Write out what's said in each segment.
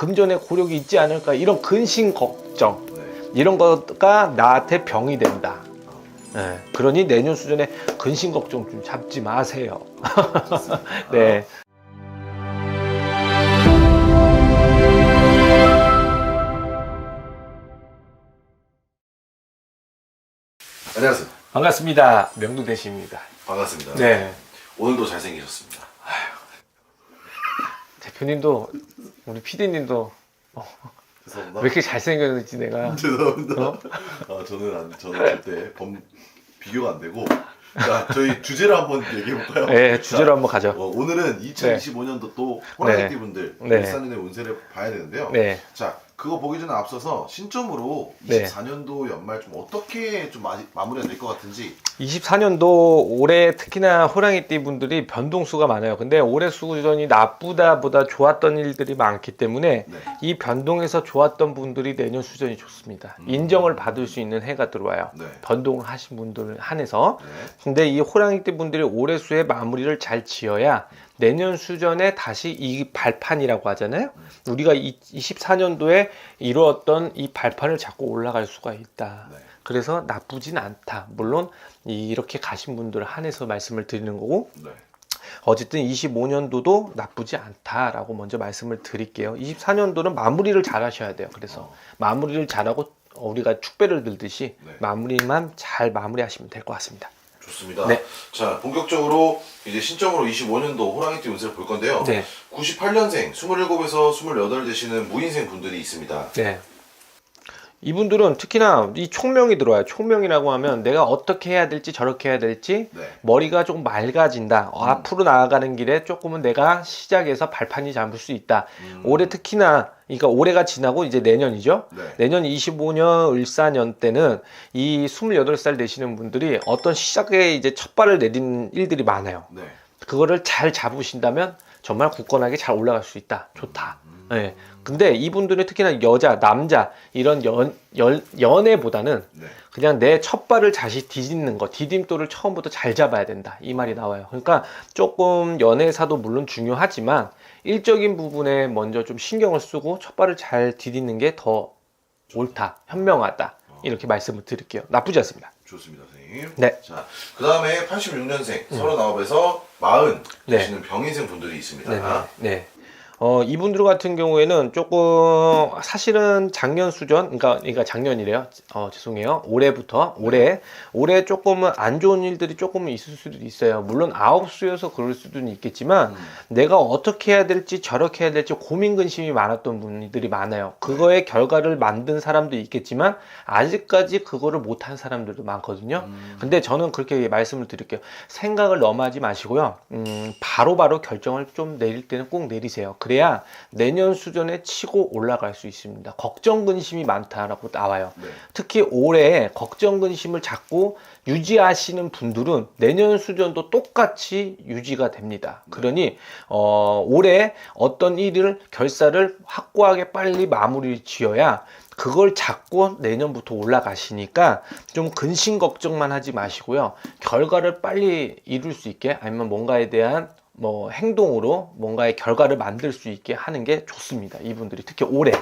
금전에 고력이 있지 않을까 이런 근심 걱정 네. 이런 거가 나한테 병이 된다. 예, 그러니 내년 수준에 근심 걱정 좀 잡지 마세요. 네. 안녕하세요. 반갑습니다. 명두대시입니다. 반갑습니다. 네. 오늘도 잘생기셨습니다. 대표님도 우리 PD님도 죄송합니다. 왜 이렇게 잘생겼는지 내가 죄송합니다. 어? 아, 저는 안, 저는 절대 범, 비교가 안 되고. 자, 저희 주제를 한번 얘기해 볼까요? 네, 주제로 한번 가죠. 어, 오늘은 2025년도 또 호랑이띠 분들 네. 일산년의 운세를 봐야 되는데요. 네. 자, 그거 보기 전에 앞서서 신점으로 네. 24년도 연말 좀 어떻게 좀 마, 마무리가 될 것 같은지 24년도 올해 특히나 호랑이띠 분들이 변동수가 많아요. 근데 올해 수전이 나쁘다보다 좋았던 일들이 많기 때문에 네. 이 변동에서 좋았던 분들이 내년 수전이 좋습니다. 음. 인정을 받을 수 있는 해가 들어와요. 네. 변동을 하신 분들 한해서. 네. 근데 이 호랑이띠 분들이 올해 수에 마무리를 잘 지어야 내년 수전에 다시 이 발판이라고 하잖아요. 우리가 24년도에 이루었던 이 발판을 잡고 올라갈 수가 있다. 네. 그래서 나쁘진 않다. 물론 이렇게 가신 분들 한해서 말씀을 드리는 거고 네. 어쨌든 25년도도 나쁘지 않다라고 먼저 말씀을 드릴게요. 24년도는 마무리를 잘 하셔야 돼요. 그래서 어. 마무리를 잘하고 우리가 축배를 들듯이 네. 마무리만 잘 마무리하시면 될 것 같습니다. 좋습니다. 네. 자, 본격적으로 이제 신점으로 25년도 호랑이띠 운세를 볼 건데요. 네. 98년생, 27에서 28 되시는 무인생 분들이 있습니다. 네. 이분들은 특히나 이 총명이 들어와요. 총명이라고 하면 내가 어떻게 해야 될지 저렇게 해야 될지 네. 머리가 조금 맑아진다. 어, 음. 앞으로 나아가는 길에 조금은 내가 시작해서 발판이 잡을 수 있다. 음, 올해 특히나 그러니까 올해가 지나고 이제 내년이죠. 네. 내년 25년 을사년 때는 이 28살 되시는 분들이 어떤 시작에 이제 첫 발을 내린 일들이 많아요. 네. 그거를 잘 잡으신다면 정말 굳건하게 잘 올라갈 수 있다. 좋다. 음, 네. 근데 이분들은 특히나 여자, 남자 이런 연, 연 연애보다는 네. 그냥 내 첫 발을 다시 디딛는 거, 디딤돌을 처음부터 잘 잡아야 된다. 이 말이 나와요. 그러니까 조금 연애사도 물론 중요하지만 일적인 부분에 먼저 좀 신경을 쓰고 첫 발을 잘 디딛는 게 더 옳다, 현명하다. 이렇게 말씀을 드릴게요. 나쁘지 않습니다. 좋습니다, 선생님. 네. 음. 자, 그 다음에 86년생, 39에서 40 네. 되시는 병인생 분들이 있습니다. 네. 네. 어, 이분들 같은 경우에는 조금 사실은 작년 수전, 그러니까, 그러니까 작년이래요. 어, 죄송해요. 올해부터 올해 올해 조금은 안 좋은 일들이 조금 있을 수도 있어요. 물론 아홉 수여서 그럴 수도 있겠지만 음, 내가 어떻게 해야 될지 저렇게 해야 될지 고민 근심이 많았던 분들이 많아요. 그거의 결과를 만든 사람도 있겠지만 아직까지 그거를 못한 사람들도 많거든요. 음, 근데 저는 그렇게 말씀을 드릴게요. 생각을 너무 하지 마시고요. 음, 바로바로 결정을 좀 내릴 때는 꼭 내리세요. 그래야 내년 수준에 치고 올라갈 수 있습니다. 걱정 근심이 많다라고 나와요. 네. 특히 올해 걱정 근심을 자꾸 유지하시는 분들은 내년 수준도 똑같이 유지가 됩니다. 그러니 어, 올해 어떤 일을 결사를 확고하게 빨리 마무리 지어야 그걸 잡고 내년부터 올라가시니까 좀 근심 걱정만 하지 마시고요. 결과를 빨리 이룰 수 있게 아니면 뭔가에 대한 뭐 행동으로 뭔가의 결과를 만들 수 있게 하는 게 좋습니다. 이분들이 특히 올해.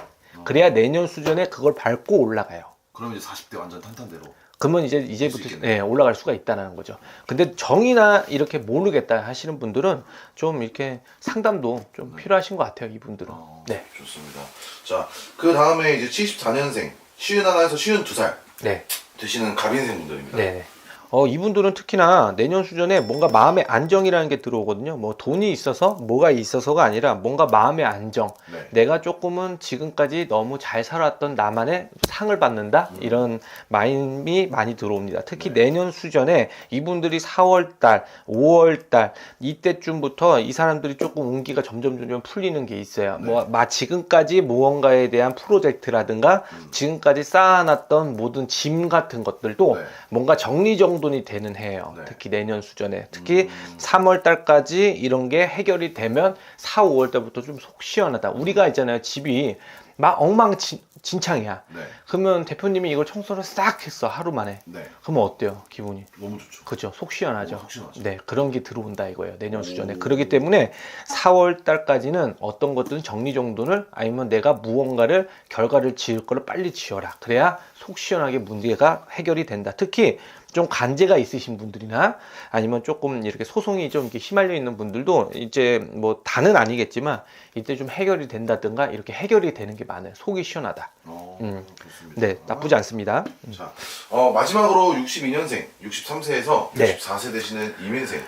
그래야 내년 수준에 그걸 밟고 올라가요. 그럼 이제 40대 완전 탄탄대로. 그러면 이제 수 이제부터. 예, 올라갈 수가 있다는 거죠. 근데 정의나 이렇게 모르겠다 하시는 분들은 좀 이렇게 상담도 좀 필요하신 것 같아요. 이분들은. 어, 네. 좋습니다. 자, 그 다음에 이제 74년생, 51에서 52살 네. 되시는 갑인생 분들입니다. 네. 어, 이분들은 특히나 내년 수전에 뭔가 마음의 안정이라는 게 들어오거든요. 뭐 돈이 있어서 뭐가 있어서가 아니라 뭔가 마음의 안정. 네. 내가 조금은 지금까지 너무 잘 살았던 나만의 상을 받는다 음. 이런 마음이 많이 들어옵니다. 특히 네. 내년 수전에 이분들이 4월달, 5월달 이때쯤부터 이 사람들이 조금 운기가 점점 점점 풀리는 게 있어요. 네. 뭐마 지금까지 무언가에 대한 프로젝트라든가 음. 지금까지 쌓아놨던 모든 짐 같은 것들도 네. 뭔가 정리정 돈 걱정돈이 되는 해예요. 네. 특히 내년 수전에. 특히 음. 3월 달까지 이런 게 해결이 되면 4, 5월 달부터 좀 속 시원하다. 우리가 있잖아요. 집이 막 엉망진창이야. 네. 그러면 대표님이 이걸 청소를 싹 했어. 하루 만에. 네. 그러면 어때요? 기분이? 너무 좋죠. 그죠? 속 시원하죠. 어, 속 시원하죠. 네, 그런 게 들어온다 이거예요. 내년 수전에. 오. 그렇기 때문에 4월 달까지는 어떤 것들은 정리정돈을 아니면 내가 무언가를 결과를 지을 거를 빨리 지어라. 그래야 속 시원하게 문제가 해결이 된다. 특히 좀 간제가 있으신 분들이나 아니면 조금 이렇게 소송이 좀 이렇게 휘말려 있는 분들도 이제 뭐 다는 아니겠지만 이때 좀 해결이 된다든가 이렇게 해결이 되는 게 많아요. 속이 시원하다. 어, 음. 좋습니다. 네, 나쁘지 않습니다. 음. 자, 어, 마지막으로 62년생, 63세에서 네. 64세 되시는 이민생.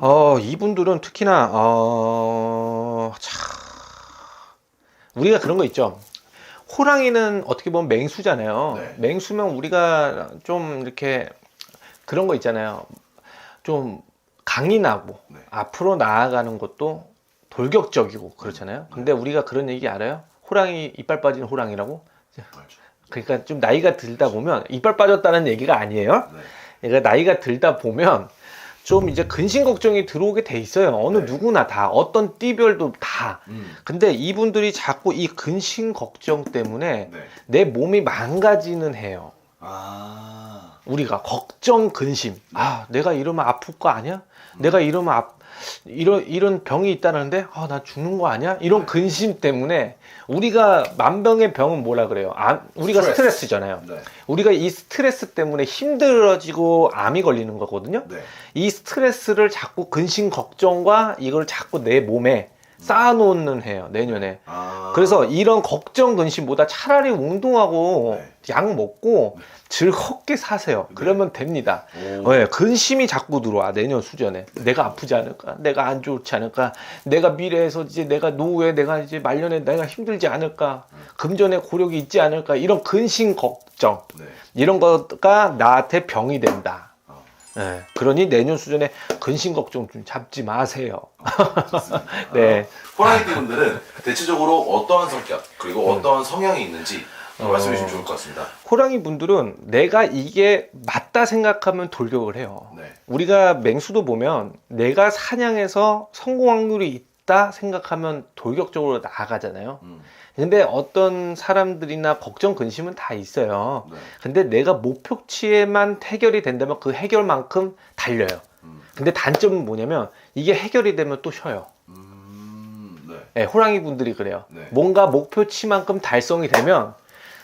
어, 이분들은 특히나, 어, 참, 우리가 그런 거 있죠. 호랑이는 어떻게 보면 맹수잖아요. 네. 맹수면 우리가 좀 이렇게 그런 거 있잖아요. 좀 강인하고 네. 앞으로 나아가는 것도 돌격적이고 그렇잖아요. 근데 우리가 그런 얘기 알아요? 호랑이 이빨 빠진 호랑이라고? 알죠. 그러니까 좀 나이가 들다 보면 이빨 빠졌다는 얘기가 아니에요. 네. 그러니까 나이가 들다 보면 좀 이제 근심 걱정이 들어오게 돼 있어요. 어느 네. 누구나 다 어떤 띠별도 다. 음. 근데 이분들이 자꾸 이 근심 걱정 때문에 네. 내 몸이 망가지는 해요. 아. 우리가 걱정 근심. 아, 내가 이러면 아플 거 아니야? 내가 이러면 아, 이런 이런 병이 있다는데 아, 나 죽는 거 아니야? 이런 근심 때문에 우리가 만병의 병은 뭐라 그래요? 아, 우리가 스트레스. 스트레스 잖아요. 네. 우리가 이 스트레스 때문에 힘들어지고 암이 걸리는 거거든요. 네. 이 스트레스를 자꾸 근심 걱정과 이걸 자꾸 내 몸에 쌓아놓는 해요 내년에. 아. 그래서 이런 걱정 근심보다 차라리 운동하고 네. 약 먹고 네. 즐겁게 사세요. 네. 그러면 됩니다. 오. 네, 근심이 자꾸 들어와 내년 수전에 내가 아프지 않을까 내가 안 좋지 않을까 내가 미래에서 이제 내가 노후에 내가 이제 말년에 내가 힘들지 않을까 금전에 고력이 있지 않을까 이런 근심 걱정 네. 이런 거가 나한테 병이 된다. 어. 네, 그러니 내년 수전에 근심 걱정 좀 잡지 마세요. 좋습니다. 네. 아, 호랑이띠 분들은 대체적으로 어떠한 성격 그리고 음. 어떠한 성향이 있는지 어. 말씀해 주시면 좋을 것 같습니다. 호랑이 분들은 내가 이게 맞다 생각하면 돌격을 해요. 네. 우리가 맹수도 보면 내가 사냥해서 성공 확률이 있다 생각하면 돌격적으로 나아가잖아요. 음. 근데 어떤 사람들이나 걱정 근심은 다 있어요. 네. 근데 내가 목표치에만 해결이 된다면 그 해결만큼 달려요. 음. 근데 단점은 뭐냐면 이게 해결이 되면 또 쉬어요. 음. 네. 네, 호랑이 분들이 그래요. 네. 뭔가 목표치만큼 달성이 되면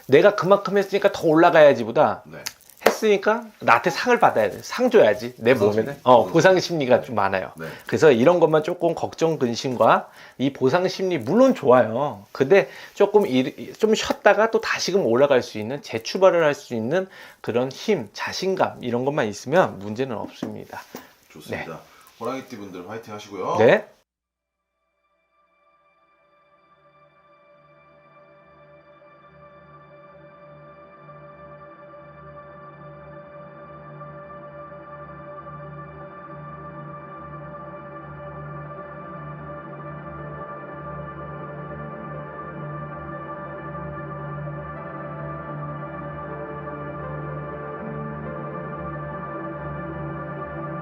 내가 그만큼 했으니까 더 올라가야지보다 네. 했으니까 나한테 상을 받아야 돼. 상 줘야지. 내 보상 몸에는. 어, 보상 심리가 좀 많아요. 네. 그래서 이런 것만 조금 걱정 근심과 이 보상 심리 물론 좋아요. 근데 조금 일- 좀 쉬었다가 또 다시금 올라갈 수 있는 재출발을 할 수 있는 그런 힘, 자신감 이런 것만 있으면 문제는 없습니다. 좋습니다. 호랑이띠 분들 화이팅 하시고요. 네.